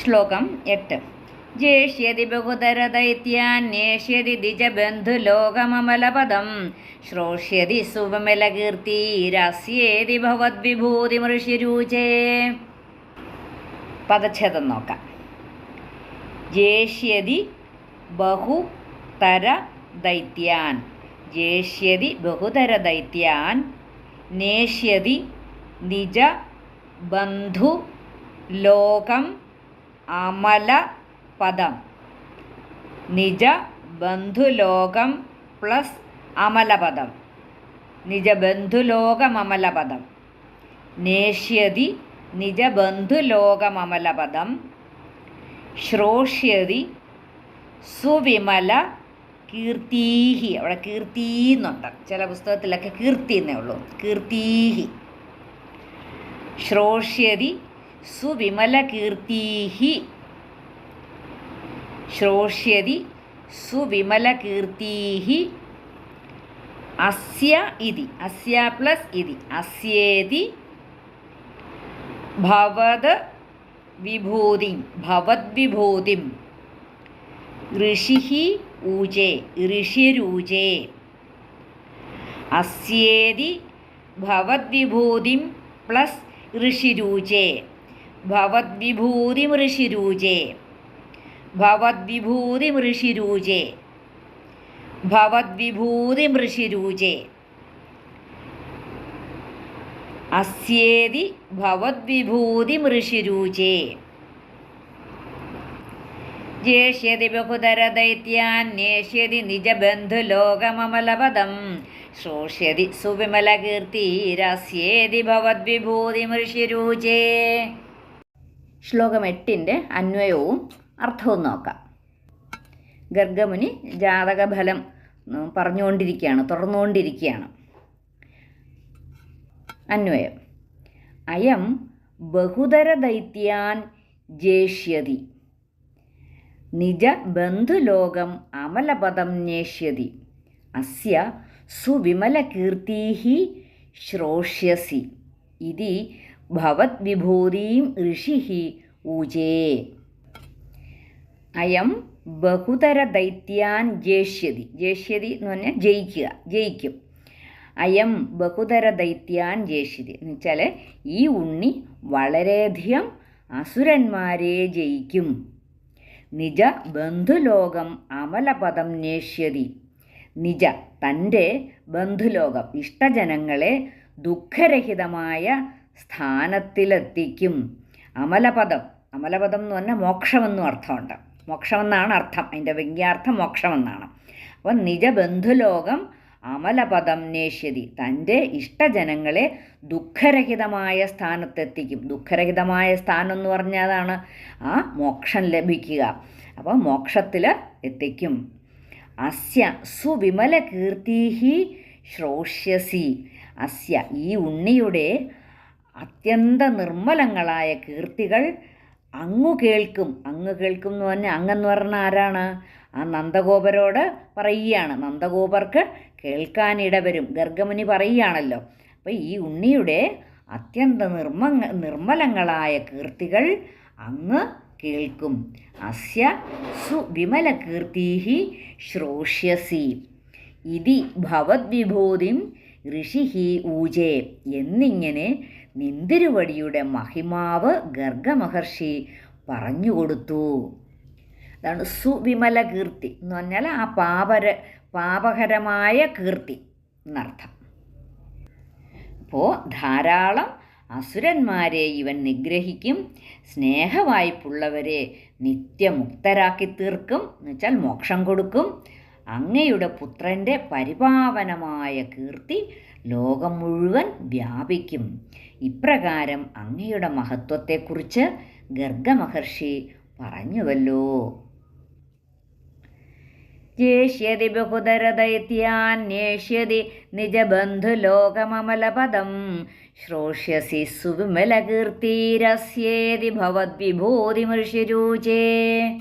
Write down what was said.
ശ്ലോകം എട്ട്. ജേഷ്യതി ബഹുതരദൈത്യാന്വേഷ്യതി ദ്വിജബന്ധുലോകമലപദം ശ്രോഷ്യതി സുവമലകീർത്തിരസ്യേതി ഭവദ്വിഭൂതിമൃഷിരൂചേ പദച്ഛേദം നോക്കാം. ജേഷ്യതി ബഹുതര ദൈത്യാൻ ജേഷ്യതി ബഹുതര ദൈത്യാൻ നേഷ്യതി നിജ ബന്ധു ലോകം അമല പദം നിജ ബന്ധുലോകം പ്ലസ് അമലപദം. നിജ ബന്ധുലോകമമലപദം നേഷ്യതി നിജ ബന്ധുലോകമമലപദം ശ്രോഷ്യതി സുവിമല കീർത്തീഹി. അവിടെ കീർത്തി എന്നുണ്ട് ചില പുസ്തകത്തിലൊക്കെ കീർത്തി എന്നേ ഉള്ളൂ. കീർത്തീഹി. ശ്രോഷ്യതി സുവിമല കീർത്തീഹി ശ്രോഷ്യതി സുവിമലകീർത്തീഹി. അസ്യ ഇതി അസ്യ പ്ലസ് ഇതി അസ്യേതി ഭവത് വിഭൂതിം ഭവദ്വിഭൂതിം ഋഷി ഊജേ ഋഷിരൂജേ. അസ്യേതി ഭവദ്വിഭൂതിം പ്ലസ് ഋഷിരൂജേ. ഭവദ്വിഭൂതിം ഋഷിരൂജേ ഭവദ്വിഭൂതിം ഋഷിരൂജേ ഭവദ്വിഭൂതിം ഋഷിരൂജേ അസ്യേതി ഭവദ്വിഭൂതിം ഋഷിരൂജേ ജേഷ്യതി ബഹുതരദൈത്യാന്വേഷ്യതി നിജബന്ധുലോകമമലപദം ശ്രോഷ്യതി സുവിമലകീർത്തിരസ്യേതി ഭവദ്വിഭൂതിമൃഷിരൂചേ ശ്ലോകം എട്ടിന്റെ അന്വയവും അർത്ഥവും നോക്കാം. ഗർഗമുനി ജാതകഫലം പറഞ്ഞുകൊണ്ടിരിക്കുകയാണ് തുറന്നുകൊണ്ടിരിക്കുകയാണ്. അന്വയം. അയം ബഹുതര ദൈത്യാൻ ജേഷ്യതി. നിജ ബന്ധുലോകം അമലപദം നേഷ്യതി അസ്യ സുവിമലകീർത്തി ശ്രോഷ്യസി. ഇതി ഭവദ്വിഭൂതിം ഋഷി ഊജേ അയം ബഹുതര ദൈത്യാൻ ജേഷ്യതി ജേഷ്യതി എന്ന് പറഞ്ഞാൽ ജയിക്കുക ജയിക്കും. അയം ബഹുതര ദൈത്യാൻ ജേഷ്യതി എന്ന് വെച്ചാൽ ഈ ഉണ്ണി വളരെയധികം അസുരന്മാരെ ജയിക്കും. നിജ ബന്ധുലോകം അമലപദം നേഷ്യതി. നിജ തന്റെ ബന്ധുലോകം ഇഷ്ടജനങ്ങളെ ദുഃഖരഹിതമായ സ്ഥാനത്തിലെത്തിക്കും. അമലപദം. അമലപദം എന്ന് പറഞ്ഞാൽ മോക്ഷമെന്നും അർത്ഥമുണ്ട്. മോക്ഷമെന്നാണ് അർത്ഥം. അതിന്റെ വ്യംഗ്യാർത്ഥം മോക്ഷമെന്നാണ്. അപ്പം നിജബന്ധുലോകം അമലപദം നേഷ്യതി തന്റെ ഇഷ്ടജനങ്ങളെ ദുഃഖരഹിതമായ സ്ഥാനത്തെത്തിക്കും. ദുഃഖരഹിതമായ സ്ഥാനം എന്ന് പറഞ്ഞതാണ് ആ മോക്ഷം ലഭിക്കുക. അപ്പോൾ മോക്ഷത്തിൽ എത്തിക്കും. അസ്യ സുവിമല കീർത്തിഹി ശ്രോഷ്യസി. അസ്യ ഈ ഉണ്ണിയുടെ അത്യന്ത നിർമ്മലങ്ങളായ കീർത്തികൾ അങ്ങു കേൾക്കും. അങ്ങ് കേൾക്കും എന്ന് പറഞ്ഞാൽ അങ്ങെന്ന് പറഞ്ഞാൽ ആരാണ്? ആ നന്ദഗോപരോട് പറയുകയാണ്. നന്ദഗോപർക്ക് കേൾക്കാനിടവരും ഗർഗമുനി പറയുകയാണല്ലോ. അപ്പോൾ ഈ ഉണ്ണിയുടെ അത്യന്ത നിർമ്മ നിർമ്മലങ്ങളായ കീർത്തികൾ അങ്ങ് കേൾക്കും. അസ്യ സുവിമല കീർത്തിഹി ശ്രോഷ്യസി. ഇതി ഭവദ്വിഭൂതിം ഋഷിഹി ഊജേ. എന്നിങ്ങനെ നിന്തിരുവടിയുടെ മഹിമാവ് ഗർഗമഹർഷി പറഞ്ഞുകൊടുത്തു. അതാണ് സുവിമല കീർത്തി എന്ന് പറഞ്ഞാൽ ആ പാപര പാപകരമായ കീർത്തി എന്നർത്ഥം. അപ്പോൾ ധാരാളം അസുരന്മാരെ ഇവൻ നിഗ്രഹിക്കും സ്നേഹവായ്പുള്ളവരെ നിത്യമുക്തരാക്കി തീർക്കും എന്നുവെച്ചാൽ മോക്ഷം കൊടുക്കും. അങ്ങയുടെ പുത്രന്റെ പരിപാവനമായ കീർത്തി ലോകം മുഴുവൻ വ്യാപിക്കും. ഇപ്രകാരം അങ്ങയുടെ മഹത്വത്തെക്കുറിച്ച് ഗർഗമഹർഷി പറഞ്ഞുവല്ലോ. ജേഷ്യതി ബഹുതരദൈത്യാന്വേഷ്യതി നിജബന്ധുലോകമമലപദം. ശ്രോഷ്യസി സുവിമലകീർത്തിരസ്യേതി ഭവദ്വിഭൂതിമൃഷിരൂചേ.